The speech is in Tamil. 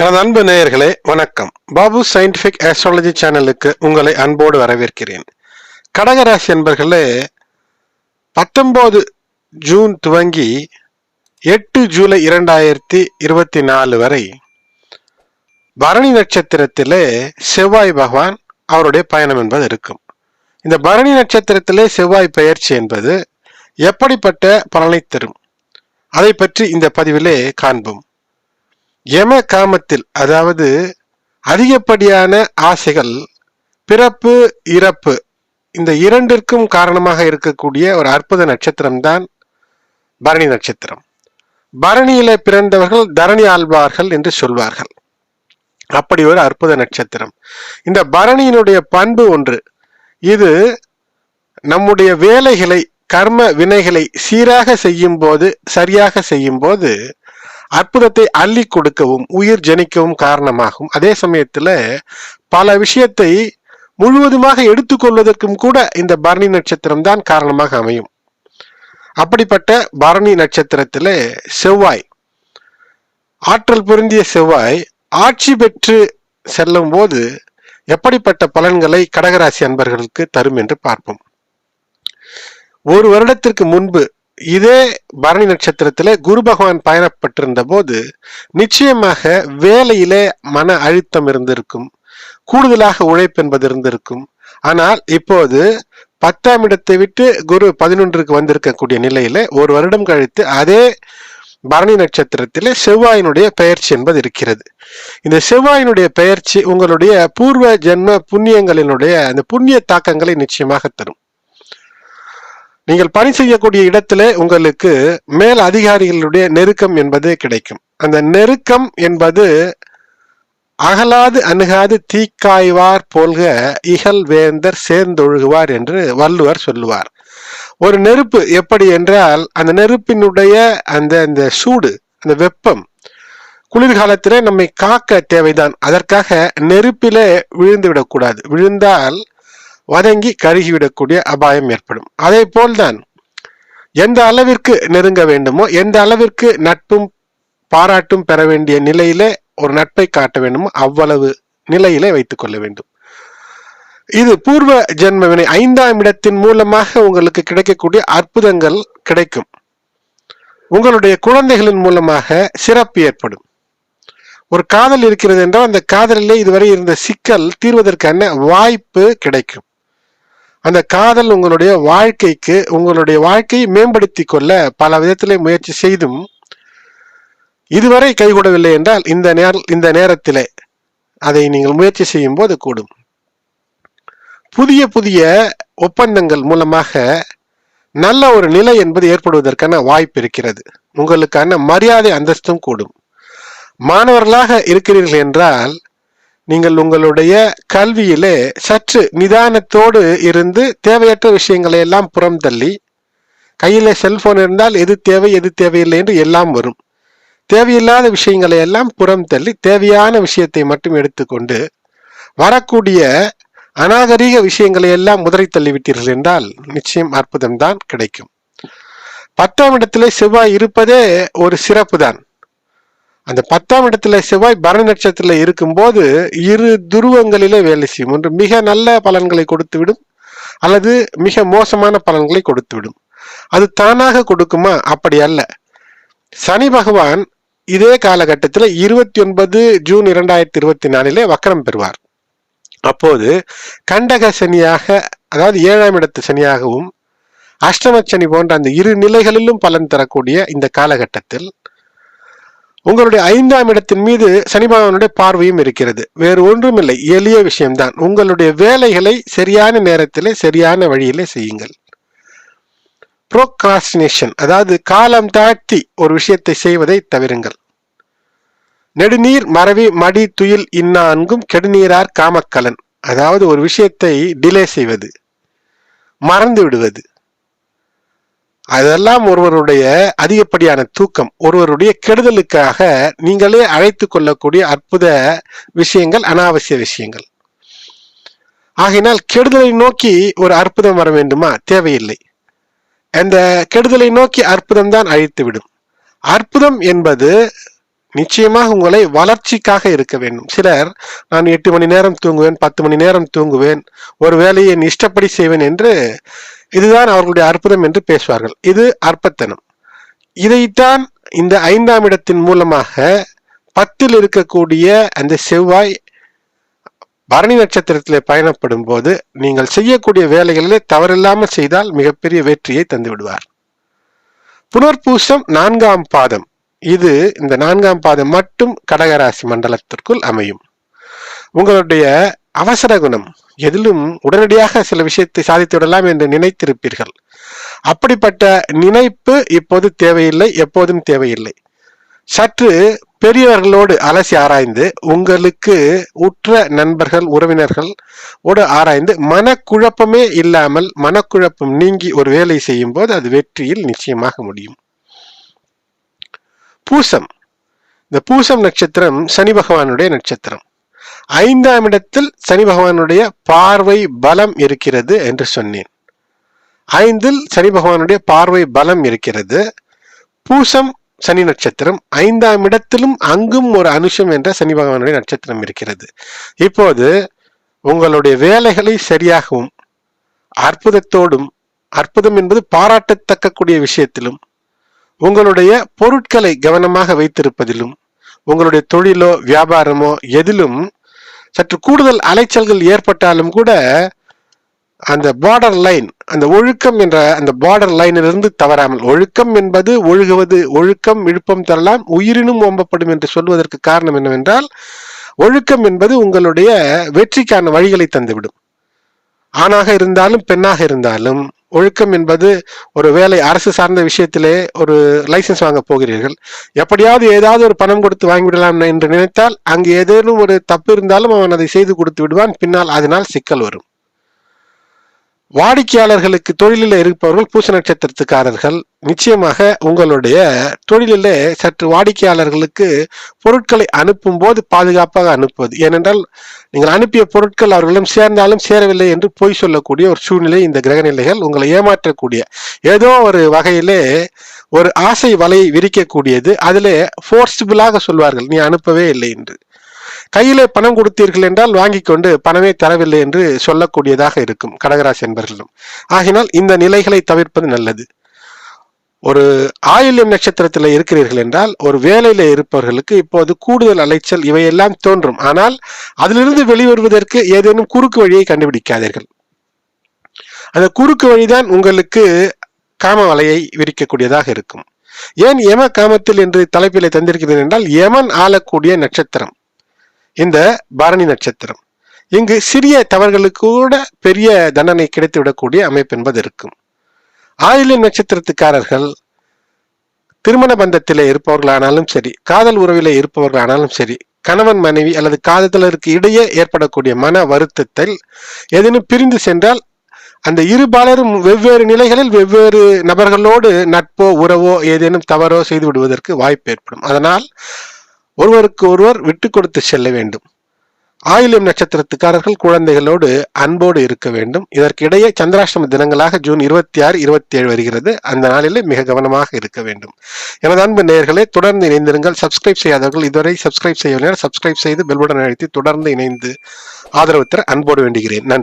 எனது அன்பு நேயர்களே வணக்கம். பாபு சயின்டிபிக் ஆஸ்ட்ராலஜி சேனலுக்கு உங்களை அன்போடு வரவேற்கிறேன். கடகராசி என்பர்களே பத்தொன்பது ஜூன் துவங்கி எட்டு ஜூலை இரண்டாயிரத்தி இருபத்தி நாலு வரை பரணி நட்சத்திரத்திலே செவ்வாய் பகவான் அவருடைய பயணம் என்பது இருக்கும். இந்த பரணி நட்சத்திரத்திலே செவ்வாய் பெயர்ச்சி என்பது எப்படிப்பட்ட பலனை தரும்? அதை பற்றி இந்த பதிவிலே காண்போம். யம காமத்தில் அதாவது அதிகப்படியான ஆசைகள் பிறப்பு இறப்பு இந்த இரண்டிற்கும் காரணமாக இருக்கக்கூடிய ஒரு அற்புத நட்சத்திரம் தான் பரணி நட்சத்திரம். பரணியில பிறந்தவர்கள் தரணி ஆழ்வார்கள் என்று சொல்வார்கள். அப்படி ஒரு அற்புத நட்சத்திரம். இந்த பரணியினுடைய பண்பு ஒன்று இது நம்முடைய வேலைகளை கர்ம வினைகளை சீராக செய்யும் போது சரியாக செய்யும் போது அற்புதத்தை அள்ளி கொடுக்கவும் உயிர் ஜனிக்கவும் காரணமாகும். அதே சமயத்துல பல விஷயத்தை முழுவதுமாக எடுத்துக்கொள்வதற்கும் கூட இந்த பரணி நட்சத்திரம் தான் காரணமாக அமையும். அப்படிப்பட்ட பரணி நட்சத்திரத்தில் செவ்வாய் ஆற்றல் பொருந்திய செவ்வாய் ஆட்சி பெற்று செல்லும் போது எப்படிப்பட்ட பலன்களை கடகராசி அன்பர்களுக்கு தரும் என்று பார்ப்போம். ஒரு வருடத்திற்கு முன்பு இதே பரணி நட்சத்திரத்தில் குரு பகவான் பயணப்பட்டிருந்த போது நிச்சயமாக வேலையிலே மன அழுத்தம் இருந்திருக்கும் கூடுதலாக உழைப்பு என்பது இருந்திருக்கும். ஆனால் இப்போது பத்தாம் இடத்தை விட்டு குரு பதினொன்றுக்கு வந்திருக்கக்கூடிய நிலையில ஒரு வருடம் கழித்து அதே பரணி நட்சத்திரத்திலே செவ்வாயினுடைய பெயர்ச்சி என்பது இருக்கிறது. இந்த செவ்வாயினுடைய பெயர்ச்சி உங்களுடைய பூர்வ ஜென்ம புண்ணியங்களினுடைய அந்த புண்ணிய தாக்கங்களை நிச்சயமாக தரும். நீங்கள் பணி செய்யக்கூடிய இடத்திலே உங்களுக்கு மேல் அதிகாரிகளுடைய நெருக்கம் என்பது கிடைக்கும். அந்த நெருக்கம் என்பது அகலாது அணுகாது தீக்காய்வார் போல்க இகல் வேந்தர் சேர்ந்தொழுகுவார் என்று வள்ளுவர் சொல்லுவார். ஒரு நெருப்பு எப்படி என்றால் அந்த நெருப்பினுடைய அந்த அந்த சூடு அந்த வெப்பம் குளிர்காலத்திலே நம்மை காக்க தேவைதான். அதற்காக நெருப்பிலே விழுந்து விடக்கூடாது விழுந்தால் வதங்கி கருகிவிடக்கூடிய அபாயம் ஏற்படும். அதே போல்தான் எந்த அளவிற்கு நெருங்க வேண்டுமோ எந்த அளவிற்கு நட்பும் பாராட்டும் பெற வேண்டிய நிலையிலே ஒரு நட்பை காட்ட வேண்டுமோ அவ்வளவு நிலையிலே வைத்துக் கொள்ள வேண்டும். இது பூர்வ ஜென்ம வினை ஐந்தாம் இடத்தின் மூலமாக உங்களுக்கு கிடைக்கக்கூடிய அற்புதங்கள் கிடைக்கும். உங்களுடைய குழந்தைகளின் மூலமாக சிறப்பு ஏற்படும். ஒரு காதல் இருக்கிறது என்றால் அந்த காதலிலே இதுவரை இருந்த சிக்கல் தீர்வதற்கான வாய்ப்பு கிடைக்கும். அந்த காதல் உங்களுடைய வாழ்க்கைக்கு உங்களுடைய வாழ்க்கையை மேம்படுத்தி கொள்ள பல விதத்திலே முயற்சி செய்தும் இதுவரை கைகூடவில்லை என்றால் இந்த நேர இந்த நேரத்திலே அதை நீங்கள் முயற்சி செய்யும் போது கூடும். புதிய புதிய ஒப்பந்தங்கள் மூலமாக நல்ல ஒரு நிலை என்பது ஏற்படுவதற்கான வாய்ப்பு இருக்கிறது. உங்களுக்கான மரியாதை அந்தஸ்தும் கூடும். மாணவர்களாக இருக்கிறீர்கள் என்றால் நீங்கள் உங்களுடைய கல்வியிலே சற்று நிதானத்தோடு இருந்து தேவையற்ற விஷயங்களை எல்லாம் புறம் தள்ளி கையில் செல்போன் இருந்தால் எது தேவை எது தேவையில்லை என்று எல்லாம் வரும். தேவையில்லாத விஷயங்களை எல்லாம் புறம் தள்ளி தேவையான விஷயத்தை மட்டும் எடுத்துக்கொண்டு வரக்கூடிய அநாகரீக விஷயங்களை எல்லாம் முதலை தள்ளிவிட்டீர்கள் என்றால் நிச்சயம் அற்புதம் தான் கிடைக்கும். பத்தாம் இடத்திலே செவ்வாய் இருப்பதே ஒரு சிறப்பு தான் அந்த பத்தாம் இடத்துல செவ்வாய் பரண நட்சத்திரத்தில் இருக்கும்போது இரு துருவங்களிலே வேலை செய்யும். ஒன்று மிக நல்ல பலன்களை கொடுத்துவிடும் அல்லது மிக மோசமான பலன்களை கொடுத்துவிடும். அது தானாக கொடுக்குமா? அப்படி அல்ல. சனி பகவான் இதே காலகட்டத்தில் இருபத்தி ஒன்பது ஜூன் இரண்டாயிரத்தி இருபத்தி நாலிலே வக்கரம் பெறுவார். அப்போது கண்டக சனியாக அதாவது ஏழாம் இடத்து சனியாகவும் அஷ்டம சனி போன்ற அந்த இரு நிலைகளிலும் பலன் தரக்கூடிய இந்த காலகட்டத்தில் உங்களுடைய ஐந்தாம் இடத்தின் மீது சனி பகவானுடைய பார்வையும் இருக்கிறது. வேறு ஒன்றுமில்லை. எளிய விஷயம்தான். உங்களுடைய வேலைகளை சரியான நேரத்திலே சரியான வழியிலே செய்யுங்கள். ப்ரோக்ராஸ்டினேஷன் அதாவது காலம் தாழ்த்தி ஒரு விஷயத்தை செய்வதை தவிருங்கள். நெடுநீர் மறவி மடி துயில் இன்னான்கும் கெடுநீரார் காமக்கலன். அதாவது ஒரு விஷயத்தை டிலே செய்வது. மறந்து விடுவது. அதெல்லாம் ஒருவருடைய அதிகப்படியான தூக்கம் ஒருவருடைய கெடுதலுக்காக நீங்களே அழைத்து கொள்ளக்கூடிய அற்புத விஷயங்கள் அனாவசிய விஷயங்கள். ஆகையினால் கெடுதலை நோக்கி ஒரு அற்புதம் வர வேண்டுமா? தேவையில்லை. அந்த கெடுதலை நோக்கி அற்புதம் தான் அழித்துவிடும். அற்புதம் என்பது நிச்சயமாக உங்களை வளர்ச்சிக்காக இருக்க வேண்டும். சிலர் நான் எட்டு மணி நேரம் தூங்குவேன் பத்து மணி நேரம் தூங்குவேன் ஒரு வேலையை இஷ்டப்படி செய்வேன் என்று இதுதான் அவர்களுடைய அற்புதம் என்று பேசுவார்கள். இது அற்பத்தனம். இதைத்தான் இந்த ஐந்தாம் இடத்தின் மூலமாக பத்தில் இருக்கக்கூடிய அந்த செவ்வாய் பரணி நட்சத்திரத்திலே பயணப்படும் போது நீங்கள் செய்யக்கூடிய வேலைகளிலே தவறில்லாமல் செய்தால் மிகப்பெரிய வெற்றியை தந்து விடுவார். புனர்பூசம் நான்காம் பாதம். இது இந்த நான்காம் பாதம் மட்டும் கடகராசி மண்டலத்திற்குள் அமையும். உங்களுடைய அவசர குணம். எதிலும் உடனடியாக சில விஷயத்தை சாதித்து விடலாம் என்று நினைத்திருப்பீர்கள். அப்படிப்பட்ட நினைப்பு இப்போது தேவையில்லை எப்போதும் தேவையில்லை. சற்று பெரியவர்களோடு அலசி ஆராய்ந்து உங்களுக்கு உற்ற நண்பர்கள் உறவினர்கள் ஓடு ஆராய்ந்து மனக்குழப்பமே இல்லாமல் மனக்குழப்பம் நீங்கி ஒரு வேலை செய்யும் போது அது வெற்றியில் நிச்சயமாக முடியும். பூசம். இந்த பூசம் நட்சத்திரம் சனி பகவானுடைய நட்சத்திரம். ஐந்தாம் இடத்தில் சனி பகவானுடைய பார்வை பலம் இருக்கிறது என்று சொன்னேன். ஐந்தில் சனி பகவானுடைய பார்வை பலம் இருக்கிறது. பூசம் சனி நட்சத்திரம். ஐந்தாம் இடத்திலும் அங்கும் ஒரு அனுஷம் என்ற சனி பகவானுடைய நட்சத்திரம் இருக்கிறது. இப்போது உங்களுடைய வேலைகளை சரியாகவும் அற்புதத்தோடும் அற்புதம் என்பது பாராட்டத்தக்கக்கூடிய விஷயத்திலும் உங்களுடைய பொருட்களை கவனமாக வைத்திருப்பதிலும் உங்களுடைய தொழிலோ வியாபாரமோ எதிலும் சற்று கூடுதல் அலைச்சல்கள் ஏற்பட்டாலும் கூட அந்த பார்டர் லைன் அந்த ஒழுக்கம் என்ற அந்த பார்டர் லைனிலிருந்து தவறாமல் ஒழுக்கம் என்பது ஒழுகுவது ஒழுக்கம் விழுப்பம் தரலாம் உயிரினும் ஓம்பப்படும் என்று சொல்வதற்கு காரணம் என்னவென்றால் ஒழுக்கம் என்பது உங்களுடைய வெற்றிக்கான வழிகளை தந்துவிடும். ஆணாக இருந்தாலும் பெண்ணாக இருந்தாலும் ஒழுக்கம் என்பது ஒரு வேலை அரசு சார்ந்த விஷயத்திலே ஒரு லைசன்ஸ் வாங்க போகிறீர்கள். எப்படியாவது ஏதாவது ஒரு பணம் கொடுத்து வாங்கிவிடலாம் என்று நினைத்தால் அங்கு ஏதேனும் ஒரு தப்பு இருந்தாலும் அவன் அதை செய்து கொடுத்து விடுவான். பின்னால் அதனால் சிக்கல் வரும். வாடிக்கையாளர்களுக்கு தொழிலில் இருப்பவர்கள் பூச நட்சத்திரத்துக்காரர்கள். நிச்சயமாக உங்களுடைய தொழிலிலே சற்று வாடிக்கையாளர்களுக்கு பொருட்களை அனுப்பும் போது பாதுகாப்பாக அனுப்புவது. ஏனென்றால் நீங்கள் அனுப்பிய பொருட்கள் அவர்களிடம் சேர்ந்தாலும் சேரவில்லை என்று பொய் சொல்லக்கூடிய ஒரு சூழ்நிலை இந்த கிரகநிலைகள் உங்களை ஏமாற்றக்கூடிய. ஏதோ ஒரு வகையிலே ஒரு ஆசை வலையை விரிக்கக்கூடியது. அதிலே ஃபோர்ஸ்பிளாக சொல்வார்கள் நீ அனுப்பவே இல்லை என்று. கையிலே பணம் கொடுத்தீர்கள் என்றால் வாங்கி கொண்டு பணமே தரவில்லை என்று சொல்லக்கூடியதாக இருக்கும் கடகராசி என்பர்களும் ஆகினால் இந்த நிலைகளை தவிர்ப்பது நல்லது. ஒரு ஆயுள்யம் நட்சத்திரத்தில் இருக்கிறீர்கள் என்றால் ஒரு வேலையில இருப்பவர்களுக்கு இப்போது கூடுதல் அலைச்சல் இவையெல்லாம் தோன்றும். ஆனால் அதிலிருந்து வெளிவருவதற்கு ஏதேனும் குறுக்கு வழியை கண்டுபிடிக்காதீர்கள். அந்த குறுக்கு வழிதான் உங்களுக்கு காம வலையை விரிக்கக்கூடியதாக இருக்கும். ஏன் யம காமத்தில் என்று தலைப்பிலே தந்திருக்கிறேன் என்றால் யமன் ஆளக்கூடிய நட்சத்திரம். இந்த பரணி நட்சத்திரம். இங்கு சிறிய தவறுகளுக்கு கூட பெரிய தண்டனை கிடைத்து விடக்கூடிய அமைப்பு என்பது இருக்கும். ஆயிலின் நட்சத்திரத்துக்காரர்கள் திருமண பந்தத்தில் இருப்பவர்களானாலும் சரி காதல் உறவிலே இருப்பவர்களானாலும் சரி கணவன் மனைவி அல்லது காதலருக்கு இடையே ஏற்படக்கூடிய மன வருத்தத்தில் ஏதேனும் பிரிந்து சென்றால் அந்த இரு பாலரும் வெவ்வேறு நிலைகளில் வெவ்வேறு நபர்களோடு நட்போ உறவோ ஏதேனும் தவறோ செய்து விடுவதற்கு வாய்ப்பு ஏற்படும். அதனால் ஒருவருக்கு ஒருவர் விட்டு கொடுத்து செல்ல வேண்டும். ஆயிலியம் நட்சத்திரத்துக்காரர்கள் குழந்தைகளோடு அன்போடு இருக்க வேண்டும். இதற்கிடையே சந்திராஷ்டம தினங்களாக ஜூன் இருபத்தி ஆறு இருபத்தி ஏழு வருகிறது. அந்த நாளிலே மிக கவனமாக இருக்க வேண்டும். எனது அன்பு நேயர்களே தொடர்ந்து இணைந்திருங்கள். சப்ஸ்கிரைப் செய்யாதவர்கள் இதுவரை சப்ஸ்கிரைப் செய்யவில்லை சப்ஸ்கிரைப் செய்து பெல்புடன் அழைத்து தொடர்ந்து இணைந்து ஆதரவு தர அன்போடு வேண்டுகிறேன். நன்றி.